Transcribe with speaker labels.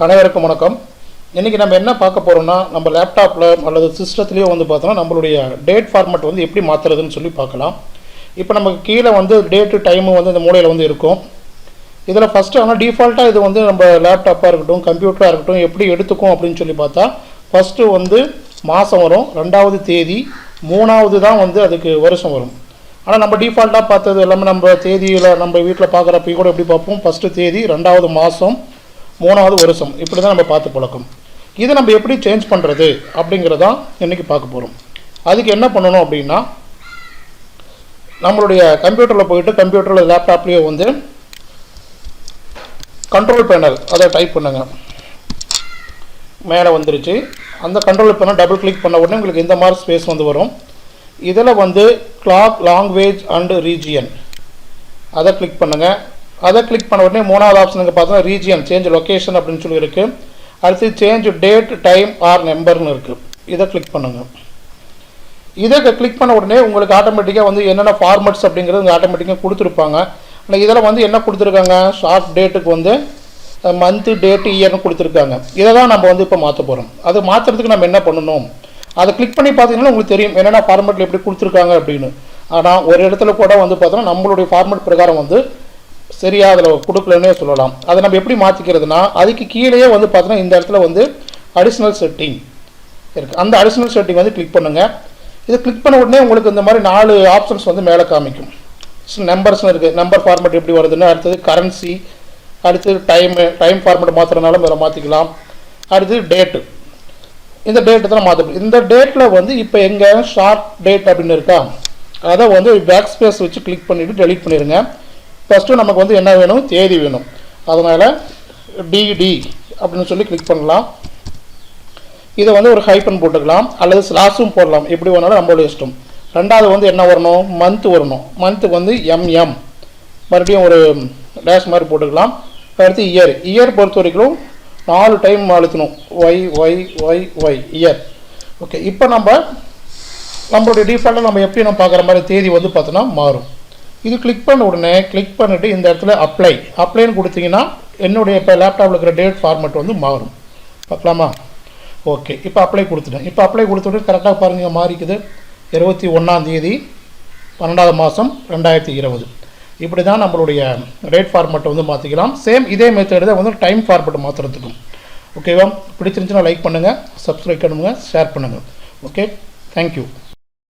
Speaker 1: அனைவருக்கும் வணக்கம். இன்றைக்கி நம்ம என்ன பார்க்க போகிறோம்னா நம்ம லேப்டாப்பில் அல்லது சிஸ்டத்துலேயோ வந்து பார்த்தோன்னா நம்மளுடைய டேட் ஃபார்மெட் வந்து எப்படி மாற்றுறதுன்னு சொல்லி பார்க்கலாம். இப்போ நமக்கு கீழே வந்து டேட்டு டைமு வந்து இந்த மூலையில் வந்து இருக்கும். இதில் ஃபஸ்ட்டு ஆனால் டிஃபால்ட்டாக இது வந்து நம்ம லேப்டாப்பாக இருக்கட்டும் கம்ப்யூட்டராக இருக்கட்டும் எப்படி எடுத்துக்கும் அப்படின்னு சொல்லி பார்த்தா ஃபஸ்ட்டு வந்து மாதம் வரும் ரெண்டாவது தேதி மூணாவது தான் வந்து அதுக்கு வருஷம் வரும். ஆனால் நம்ம டிஃபால்ட்டாக பார்த்தது எல்லாமே நம்ம தேதியில் நம்ம வீட்டில் பார்க்குறப்ப கூட எப்படி பார்ப்போம்? ஃபஸ்ட்டு தேதி ரெண்டாவது மாதம் மூணாவது வருஷம். இப்படி தான் நம்ம பார்த்து பழக்கம். இதை நம்ம எப்படி சேஞ்ச் பண்ணுறது அப்படிங்கிறதான் இன்றைக்கி பார்க்க போகிறோம் அதுக்கு என்ன பண்ணணும் அப்படின்னா நம்மளுடைய கம்ப்யூட்டரில் போயிட்டு கம்ப்யூட்டரில் லேப்டாப்லேயே வந்து கண்ட்ரோல் பேனல் அதை டைப் பண்ணுங்க. மேலே வந்துருச்சு. அந்த கண்ட்ரோல் பேனல் டபுள் கிளிக் பண்ண உடனே உங்களுக்கு இந்த மாதிரி ஸ்பேஸ் வந்து வரும். இதில் வந்து கிளாக் லாங்குவேஜ் அண்டு ரீஜியன் அதை கிளிக் பண்ணுங்கள் அதை கிளிக் பண்ண உடனே மூணாவது ஆப்ஷனுக்கு பார்த்தோன்னா ரீஜியன் சேஞ்ச் லொக்கேஷன் அப்படின்னு சொல்லி இருக்குது அடுத்து சேஞ்ச் டேட் டைம் ஆர் நம்பர்னு இருக்குது இதை கிளிக் பண்ணுங்கள் இதை கிளிக் பண்ண உடனே உங்களுக்கு ஆட்டோமேட்டிக்காக வந்து என்னென்ன ஃபார்மட்ஸ் அப்படிங்கிறது ஆட்டோமேட்டிக்காக கொடுத்துருப்பாங்க. ஆனால் இதில் வந்து என்ன கொடுத்துருக்காங்க? ஷார்ட் டேட்டுக்கு வந்து மந்த்து டேட்டு இயர்னு கொடுத்துருக்காங்க. இதை தான் நம்ம வந்து இப்போ மாற்ற போகிறோம் அது மாற்றுறதுக்கு நம்ம என்ன பண்ணணும்? அதை கிளிக் பண்ணி பார்த்தீங்கன்னா உங்களுக்கு தெரியும் என்னென்ன ஃபார்மெட்டில் எப்படி கொடுத்துருக்காங்க அப்படின்னு. ஆனால் ஒரு இடத்துல கூட வந்து பார்த்தோன்னா நம்மளுடைய ஃபார்மெட் பிரகாரம் வந்து சரியாக அதில் கொடுக்கலன்னே சொல்லலாம். அதை நம்ம எப்படி மாற்றிக்கிறதுனா அதுக்கு கீழேயே வந்து பார்த்தோன்னா இந்த இடத்துல வந்து அடிஷ்னல் செட்டிங் இருக்குது அந்த அடிஷ்னல் செட்டிங் வந்து கிளிக் பண்ணுங்கள் இதை கிளிக் பண்ண உடனே உங்களுக்கு இந்த மாதிரி நாலு ஆப்ஷன்ஸ் வந்து மேலே காமிக்கும். நம்பர்ஸ்னு இருக்குது நம்பர் ஃபார்மேட் எப்படி வருதுன்னா அடுத்தது கரன்சி அடுத்தது டைமு டைம் ஃபார்மேட் மாற்றுறதுனாலும் இதில் மாற்றிக்கலாம் அடுத்தது டேட்டு இந்த டேட்டு தான் மாற்றணும் இந்த டேட்டில் வந்து இப்போ எங்கே ஷார்ட் டேட் அப்படின்னு இருக்கா? அதை வந்து பேக் ஸ்பேஸ் வச்சு கிளிக் பண்ணிவிட்டு டெலிட் பண்ணிடுங்க ஃபஸ்ட்டு நமக்கு வந்து என்ன வேணும்? தேதி வேணும். அதனால் டிடி அப்படின்னு சொல்லி கிளிக் பண்ணலாம். இதை வந்து ஒரு ஹைப்பன் போட்டுக்கலாம். அல்லது ஸ்லாஸும் போடலாம். எப்படி வேணாலும் நம்மளோட இஷ்டம். ரெண்டாவது வந்து என்ன வரணும்? மந்த் வரணும். மந்த்துக்கு வந்து எம்எம் மறுபடியும் ஒரு டேஷ் மாதிரி போட்டுக்கலாம். அடுத்து இயர் இயர் பொறுத்த வரைக்கும் நாலு time அழுத்தணும். Y Y Y Y year okay இப்போ நம்ம நம்மளுடைய டிஃபால்ட்டாக நம்ம எப்படி நம்ம பார்க்குற மாதிரி தேதி வந்து பார்த்தோன்னா மாறும். இது கிளிக் பண்ண உடனே கிளிக் பண்ணிவிட்டு இந்த இடத்துல அப்ளை அப்ளைன்னு கொடுத்தீங்கன்னா என்னுடைய இப்போ லேப்டாப்பில் இருக்கிற டேட் ஃபார்மேட் வந்து மாறும். பார்க்கலாமா? ஓகே இப்போ அப்ளை கொடுத்துட்டேன். இப்போ அப்ளை கொடுத்துட்டு கரெக்டாக பாருங்கள் மாறிக்குது. இருபத்தி ஒன்றாந்தேதி பன்னெண்டாவது மாதம் ரெண்டாயிரத்தி இருபது. இப்படி தான் நம்மளுடைய ரேட் ஃபார்மேட்டை வந்து மாற்றிக்கலாம் சேம் இதே மெத்தடு தான் வந்து டைம் ஃபார்மேட் மாற்றுறதுக்கும் ஓகேவா பிடிச்சிருந்துச்சுன்னா லைக் பண்ணுங்கள் சப்ஸ்கிரைப் பண்ணுங்கள் ஷேர் பண்ணுங்கள் ஓகே தேங்க்யூ